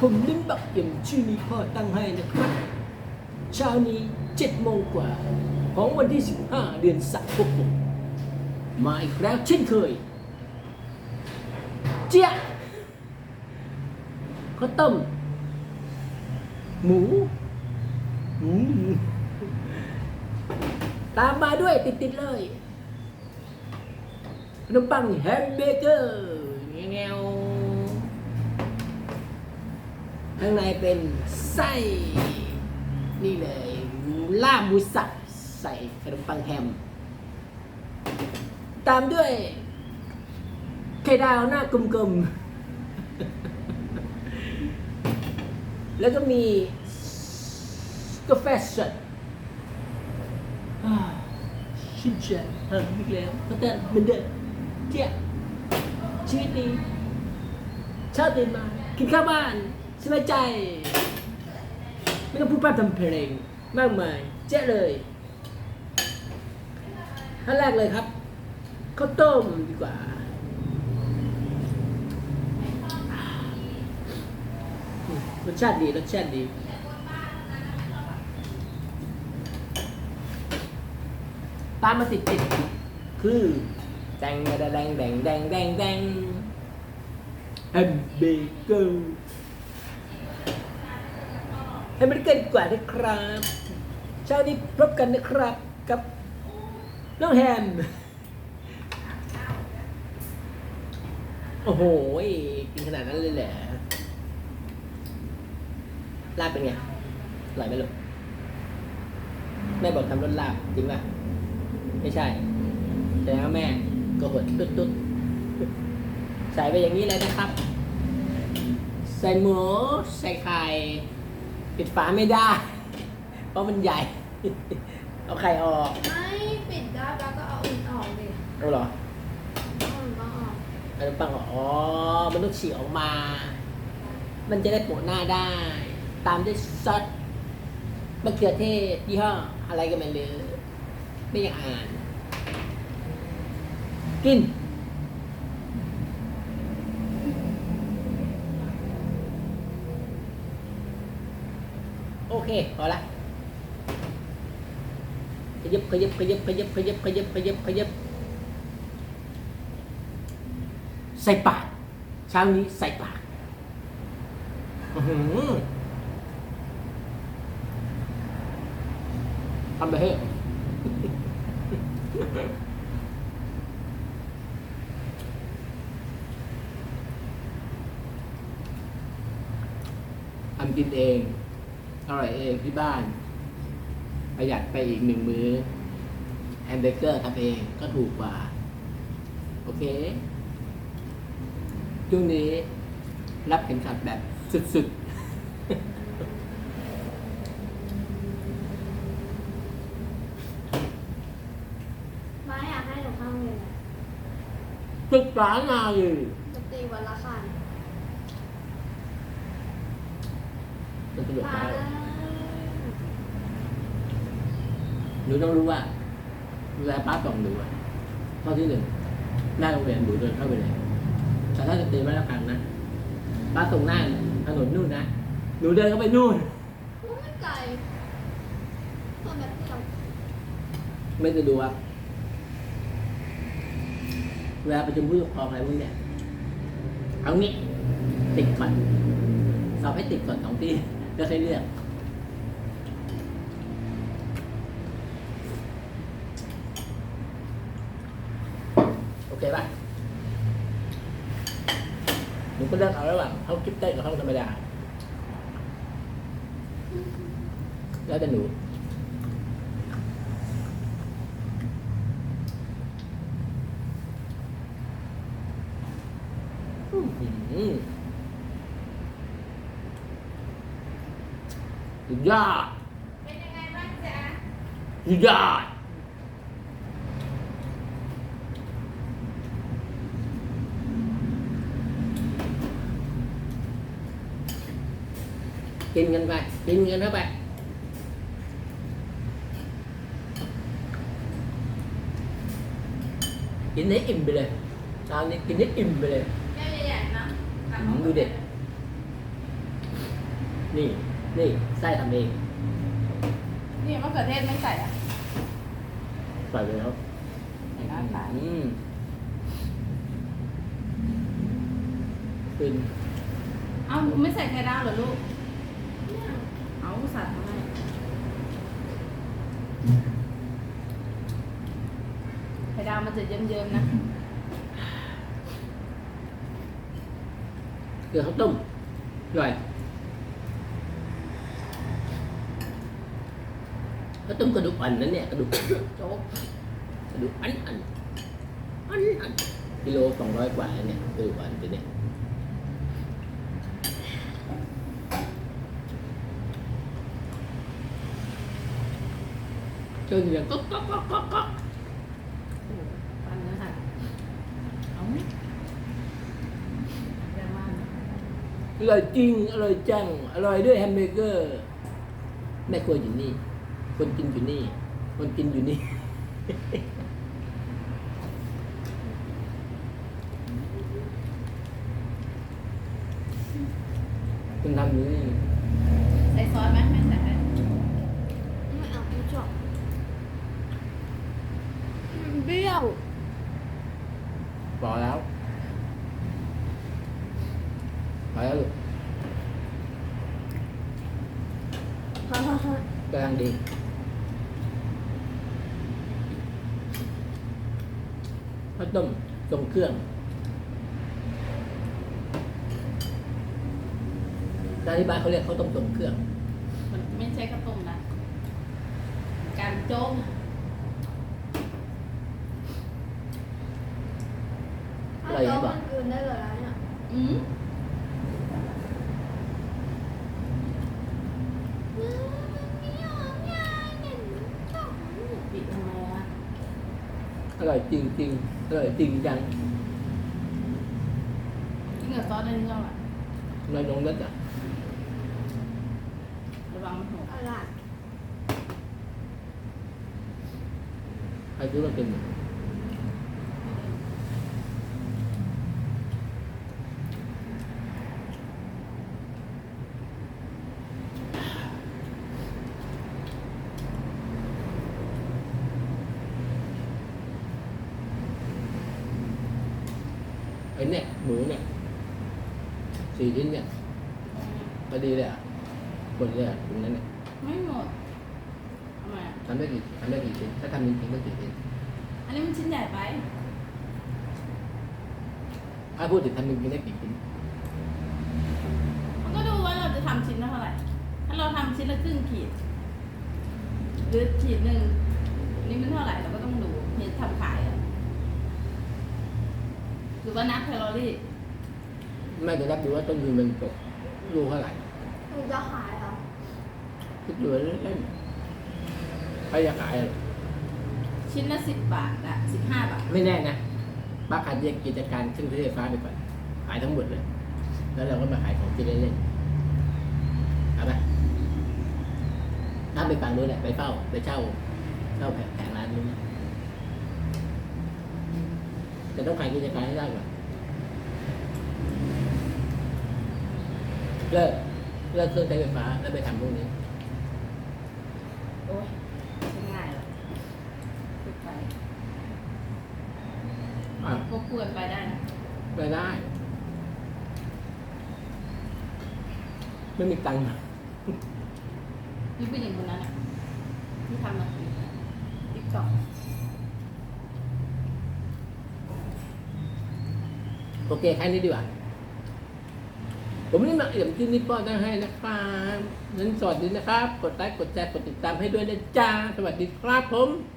ผมลิ้นบักเอี่ยมชื่อนี้พ่อตั้งให้นะครับ เช้านี้เจ็ดโมงกว่า ของวันที่ 15 เดือนสักพวกผมมาอีกแล้วเช่นเคย เจี๊ยะข้าวต้มหมูหมูตามมาด้วยติดๆเลยขนมปังแฮมเบเกอร์แงว ข้างในเป็นไส้นี่เลยลาบมูสับใส่ขนมปังแฮม ตามด้วยไข่ดาวหน้ากลมๆ แล้วก็มีกาแฟสดชื่นใจเอออีกแล้วก็แต่เหมือนเดิมเที่ยชีวิตนี้ชาตื่นมากินข้าวบ้าน สบายใจ ไม่ต้องพูดพร่ำทำเพลง มากมาย เจ๊เลยขั้นแรกเลยครับข้าวต้มดีกว่า รสชาติดี รสชาติดีตามมาติดติดๆคือแดงแดงแดงแดงแดงแดงแดงแฮมเบเกอร์ แฮมเบเกอร์ดีกว่านะครับเช้านี้พบกันนะครับกับน้องแฮมโอ้โหกินขนาดนั้นเลยแหละลาบเป็นไงอร่อยไหมลูกแม่บอกทำรสลาบจริงป่ะไม่ใช่ แต่ว่าแม่ก็หดตุ๊ดตุ๊ดใส่ไปอย่างนี้เลยนะครับ ใส่หมูใส่ไข่ ปิดฝาไม่ได้ เพราะมันใหญ่ เอาไข่ออกไม่ปิดได้แล้วก็เอาอุ่นออกดิเอาเหรอเอาอุ่นก็ออกขนมปังออกอ๋อ มันต้องฉีกออกมา มันจะได้โปะหน้าได้ ตามด้วยซอสมะเขือเทศยี่ห้ออะไรก็ไม่รู้ไม่อยากอ่าน กิน เคพอละขยับขยับขยับขยับขยับขยับขยับขยับใส่ปากเช้านี้ใส่ปากอื้อหือทำไปเถอะทำกินเอง อร่อยเองที่บ้าน ประหยัดไปอีกหนึ่งมือ้อแฮมเบเกอร์ทำเองก็ถูกกว่า โอเคช่วงนี้รับเข็มขัดแบบสุดไม่อยากให้หนูเข้าโรงเรียนอะๆศึกษามาอยู่ดนตรีวันละคั นมันสนุกมามากเลยหนูต้องรู้ว่าเวลาป้าส่องหนูอะข้อที่หนึ่งหน้าโรงเรียนหนูเดินเข้าไปเลยแต่ถ้าจะตีไม่ละครั้งนะป้าส่งหน้าถนนนู่นนะหนูเดินเข้าไปนู่นไม่ไกลตัวแบบเดียวไม่จะดูครับเวลาประชุมผู้ปกครองอะไรพวกเนี้ยเอางี้ติดก่อนสอบให้ติดก่อนสองที่ แล้วค่อยเลือกโอเคป่ะหนูก็เลือกเอาระหว่างห้องกิ๊บเต้นกับห้องธรรมดา แล้วแต่หนูอื้อหือ สุดยอดเป็นยังไงบ้างจ๊ะสุดยอดกินกันไปกินกันเข้าไปกินให้อิ่มไปเลยเช้านี้กินให้อิ่มไปเลยใหญ่ๆนะอืมดูเด็ดนี่ นี่ไส้ทำเองนี่มะเขือเทศไม่ใส่อะใส่ไปแล้วใส่น้ำตาลอืมเป็นเอ้าไม่ใส่ไข่ดาวเหรอลูก เอาใส่ทำไมไข่ดาวมันจะเยิ้มๆนะเกลือข้าวต้มอร่อย ข้าวต้มกระดูกอ่อนนั่นเนี่ยกระดูกโจ๊กกระดูกอันอันอันอันกิโลสองร้อยกว่าเนี่ยกระดูกอ่อนตัวเนี่ยเจ้าเสียงก็ก็ก็ก็ก็โอ้โหปันเนื้อหักเอาแรงมากนอร่อยจริง อร่อยจัง อร่อยด้วยแฮมเบอร์เกอร์แม่ครัวอยู่นี่ คนกินอยู่นี่ คนกินอยู่นี่ คุณทำอยู่นี่ใส่ซอสไหมไม่ใส่ไหมไม่เอาไม่ชอบมันเบี้ยวพอแล้วพอแล้วลูกฮ่าฮ่าฮ่ากำลังดีาวต้มทรงเครื่องแต่ที่บ้านเขาเรียกข้าวต้มทรงเครื่อง มันไม่ใช่ข้าวต้มนะ การโจ๊กถ้าเดี๋ยวมันกินได้เลยแล้วเนี่ย อืม ปิดทำไมล่ะ อ ร่อยจริงจริงๆอร่อยจริงจังกินกับซอสได้นี่ก็อร่อยน้อยลงนิดอะระวังมันหกอะไรใครซื้อมากิน ไอ้เนี่ยหมูเนี่ยสี่ชิ้นเนี่ยพอดีเลยอะคนเลยอะตรงนั้นเนี่ยไม่หมดทำไมอะทำได้กี่ทำได้กี่ชิ้นถ้าทำจริงๆก็กี่ชิ้นอันนี้มันชิ้นใหญ่ไปถ้าพูดถึงทำจริงๆได้กี่ชิ้นมันก็ดูว่าเราจะทำชิ้นละเท่าไหร่ถ้าเราทำชิ้นละครึ่งขีดหรือขีดหนึ่งนี่มันเท่าไหร่เราก็ต้องดูเห็นทำขายอะ หรือว่านับแคลอรี่แม่จะรับดูว่าต้นทุนมันตกรูเท่าไหร่มึงจะขายเหรอคิดดูเล่นๆใครจะขายอะชิ้นละสิบบาทอะสิบห้าบาทไม่แน่นะป้าขายแยกกิจการเครื่องใช้ไฟฟ้าไปก่อน ขายทั้งหมดเลย แล้วเราก็มาขายของกินเล่นๆเอาไหมถ้าไปฟังนู้นแหละไปเฝ้าไปเช่าเช่าแผงร้านนู้นนะ แต่ต้องขายกิจการให้ได้ก่อนเลิกเลิกเครื่องใช้ไฟฟ้าแล้วไปทำพวกนี้ โอ้ยไม่ง่ายหรอกพูดไปอะพวกพูดไปได้นะไปได้ ไม่มีตังค์นี่ผู้หญิงคนนั้นอะที่ทำมาติ๊กต็อก โอเคแค่นี้ดีกว่า ผมนี่มาเอี่ยมที่นี่ป้อนได้ให้นะครับนั้นสวัสดีนะครับ กดไลค์กดแชร์กดติดตามให้ด้วยนะจ้า สวัสดีครับผม